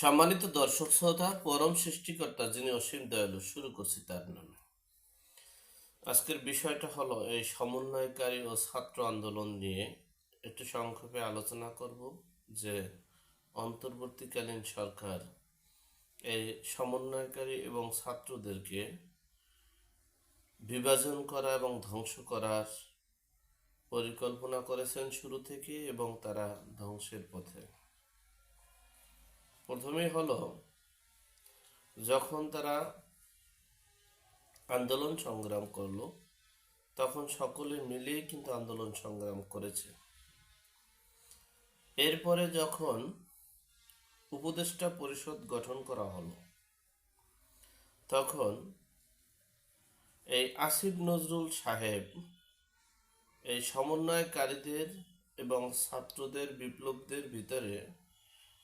সম্মানিত দর্শক শ্রোতা, পরম সৃষ্টিকর্তা যিনি অসীম দয়ালু, শুরু করছি তার নামে। আজকের বিষয়টা হলো এই সমন্বয়কারী ও ছাত্র আন্দোলন নিয়ে একটু সংক্ষেপে আলোচনা করব যে অন্তর্বর্তীকালীন সরকার এই সমন্বয়কারী এবং ছাত্রদেরকে বিভাজন করা এবং ধ্বংস করার পরিকল্পনা করেছেন শুরু থেকে এবং তারা ধ্বংসের পথে। প্রথমেই হলো, যখন তারা আন্দোলন সংগ্রাম করল, তখন সকলে মিলেই কিন্তু আন্দোলন সংগ্রাম করেছে। এরপরে যখন উপদেষ্টা পরিষদ গঠন করা হলো, তখন এই আসিফ নজরুল সাহেব এই সমন্বয়কারীদের এবং ছাত্রদের, বিপ্লবদের ভিতরে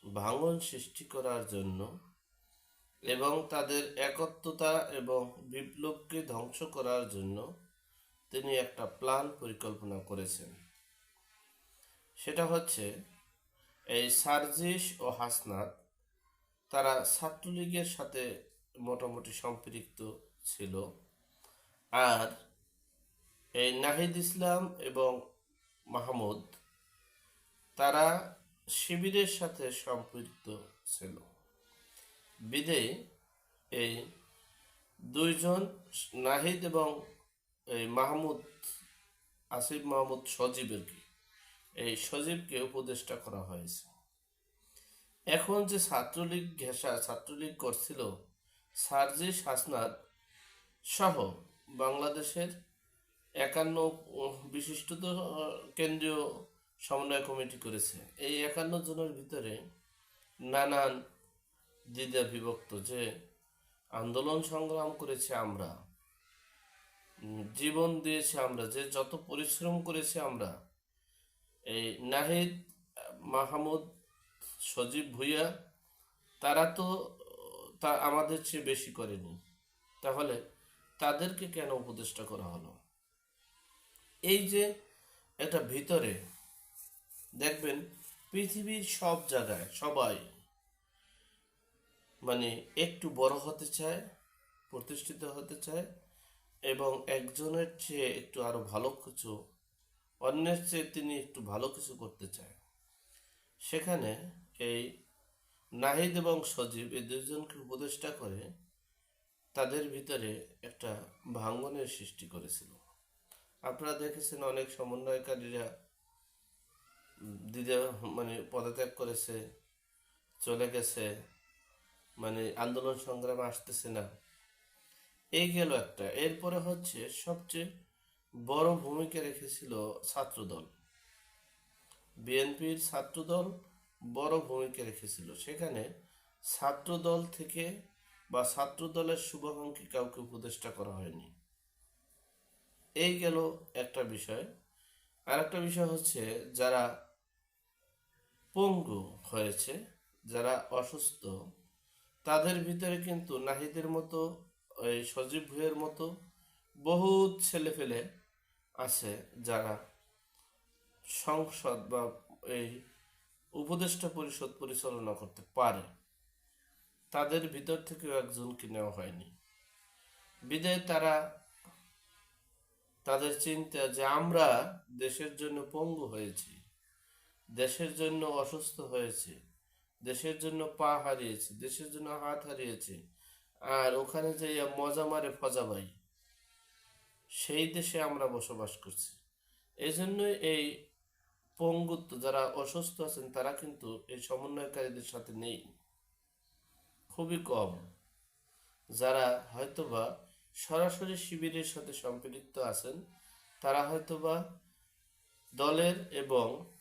ভাঙন সৃষ্টি করার জন্য এবং তাদের একত্বতা এবং বিপ্লবকে ধ্বংস করার জন্য তিনি একটা প্ল্যান পরিকল্পনা করেছেন। সেটা হচ্ছে এই সার্জিস ও হাসনাত তারা ছাত্রলীগের সাথে মোটামুটি সম্পৃক্ত ছিল আর এই নাহিদ ইসলাম এবং মাহমুদ তারা শিবিরের সাথে সম্পৃক্ত ছিল। বিদেয় এই দুইজন নাহিদ এবং এই মাহমুদ, আসিফ মাহমুদ সজীবের কি এই সজীবকে উপদেষ্টা করা হয়েছে। এখন যে ছাত্রলীগ ঘেঁষা, ছাত্রলীগ করছিল সার্জিস হাসনাত সহ বাংলাদেশের একান্ন বিশিষ্ট কেন্দ্রীয় সমন্বয় কমিটি করেছে। এই একান্ন জনের ভিতরে নানান দ্বিধা বিভক্ত যে আন্দোলন সংগ্রাম করেছে আমরা, জীবন দিয়েছে আমরা, যে যত পরিশ্রম করেছি আমরা, এই নাহিদ, মাহমুদ, সজীব ভুইয়া, তারা তো তা আমাদের চেয়ে বেশি করেনি। তাহলে তাদেরকে কেন উপদেষ্টা করা হলো? এই যে এটা ভিতরে দেখবেন পৃথিবীর সব জায়গায় সবাই মানে একটু বড় হতে চায়, প্রতিষ্ঠিত হতে চায় এবং একজনের চেয়ে একটু আরও ভালো কিছু, অন্যের চেয়ে তিনি একটু ভালো কিছু করতে চায়। সেখানে এই নাহিদ এবং সজীব এই দুজনকে উপদেষ্টা করে তাদের ভিতরে একটা ভাঙ্গনের সৃষ্টি করেছিল। আপনারা দেখেছেন অনেক সমন্বয়কারীরা দিদা মানে পদত্যাগ করেছে, চলে গেছে মানে আন্দোলন সংগ্রামে আসতেছে না। এই গেল একটা। এরপরে হচ্ছে সবচেয়ে বড় ভূমিকা রেখেছিল ছাত্রদল। বিএনপির ছাত্রদল বড় ভূমিকা রেখেছিল। সেখানে ছাত্রদল থেকে বা ছাত্রদলের শুভাকাঙ্ক্ষী কাউকে উপদেষ্টা করা হয়নি। এই গেল একটা বিষয়। আর একটা বিষয় হচ্ছে যারা পঙ্গু হয়েছে, যারা অসুস্থ, তাদের ভিতরে কিন্তু নাহিদের মতো ওই সজীব ভুইয়ের মতো বহুত ছেলে ফেলে আছে যারা সংসদ বা এই উপদেষ্টা পরিষদ পরিচালনা করতে পারে। তাদের ভিতর থেকেও একজনকে নেওয়া হয়নি। বিদায় তারা তাদের চিন্তা যে আমরা দেশের জন্য পঙ্গু হয়েছি। দেশের জন্য অসুস্থ হয়েছে, দেশের জন্য পা হারিয়েছে, দেশের জন্য হাত হারিয়েছে, আর ওখানে যে মজা মারে ফজাবাই সেই দেশে আমরা বসবাস করছি। এই জন্যই এই পঙ্গুত্ব, যারা অসুস্থ আছেন, তারা কিন্তু এই সমন্বয়কারীদের সাথে নেই। খুবই কম। যারা হয়তোবা সরাসরি শিবিরের সাথে সম্পৃক্ত আছেন, তারা হয়তোবা দলের এবং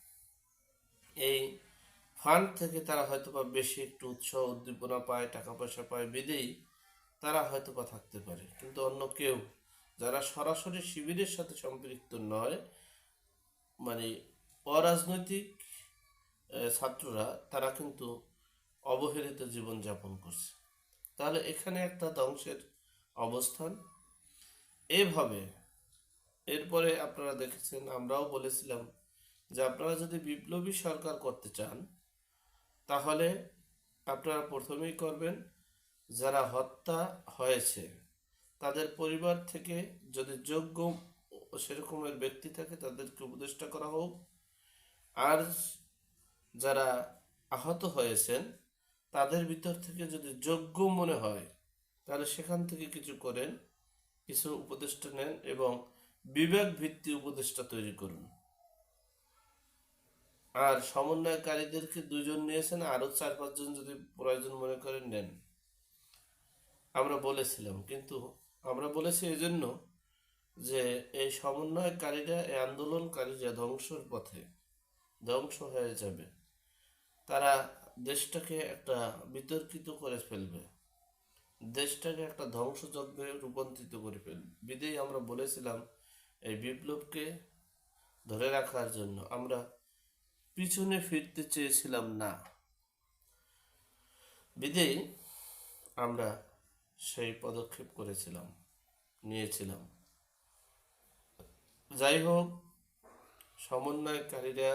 এই ফান্ড থেকে তারা হয়তো বা বেশি একটু উৎসাহ, উদ্দীপনা পায়, টাকা পয়সা পায় বিদেই তারা হয়তো বা থাকতে পারে। কিন্তু অন্য কেউ যারা সরাসরি শিবিরের সাথে সম্পৃক্ত নয় মানে অরাজনৈতিক ছাত্ররা, তারা কিন্তু অবহেলিত জীবনযাপন করছে। তাহলে এখানে একটা ধ্বংসের অবস্থান। এভাবে এরপরে আপনারা দেখেছেন, আমরাও বলেছিলাম যে আপনারা যদি বিপ্লবী সরকার করতে চান, তাহলে আপনারা প্রথমেই করবেন, যারা হত্যা হয়েছে, তাদের পরিবার থেকে যদি যোগ্য সেরকমের ব্যক্তি থাকে, তাদেরকে উপদেষ্টা করা হোক। আর যারা আহত হয়েছেন, তাদের ভিতর থেকে যদি যোগ্য মনে হয়, তাহলে সেখান থেকে কিছু করেন, কিছু উপদেষ্টা নেন এবং বিবেক ভিত্তি উপদেষ্টা তৈরি করুন। আর সমন্বয়কারীদেরকে দুজন নিয়েছেন আরও চার পাঁচজন যদি প্রয়োজন মনে করেন নেন। আমরা বলেছিলাম, কিন্তু আমরা বলেছি এই জন্য যে এই সমন্বয়কারীরা, এই আন্দোলনকারীরা ধ্বংসের পথে ধ্বংস হয়ে যাবে। তারা দেশটাকে একটা বিতর্কিত করে ফেলবে। দেশটাকে একটা ধ্বংসযজ্ঞে রূপান্তরিত করে ফেলবে। বিদেই আমরা বলেছিলাম এই বিপ্লবকে ধরে রাখার জন্য। আমরা পিছনে ফিরতে চেয়েছিলাম না। বিদেই আমরা সেই পদক্ষেপ করেছিলাম, নিয়েছিলাম। যাই হোক, সমন্বয়কারীরা,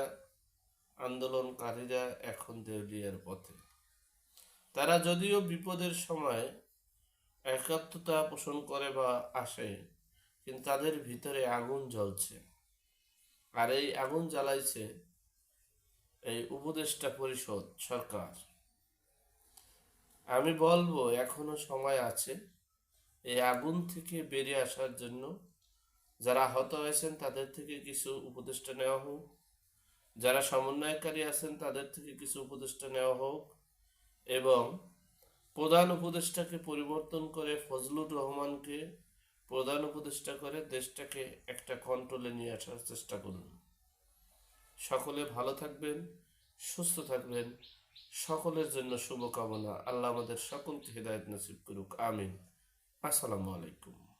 আন্দোলনকারীরা এখন দেউলিয়ার পথে। তারা যদিও বিপদের সময় একাত্মতা পোষণ করে বা আসে, কিন্তু তাদের ভিতরে আগুন জ্বলছে। আর এই আগুন জ্বালাইছে এই উপদেষ্টা পরিষদ, সরকার। আমি বলব, এখনও সময় আছে, এই আগুন থেকে বেরিয়ে আসার জন্য যারা আহত হয়েছেন তাদের থেকে কিছু উপদেষ্টা নেওয়া হোক। যারা সমন্বয়কারী আছেন তাদের থেকে কিছু উপদেষ্টা নেওয়া হোক এবং প্রধান উপদেষ্টাকে পরিবর্তন করে ফজলুর রহমানকে প্রধান উপদেষ্টা করে দেশটাকে একটা কন্ট্রোলে নিয়ে আসার চেষ্টা করুন। সকলে ভালো থাকবেন, সুস্থ থাকবেন। সকলের জন্য শুভকামনা। আল্লাহ আমাদের সকলকে হৃদায়ত নসিব করুক। আমিন। আসসালামু আলাইকুম।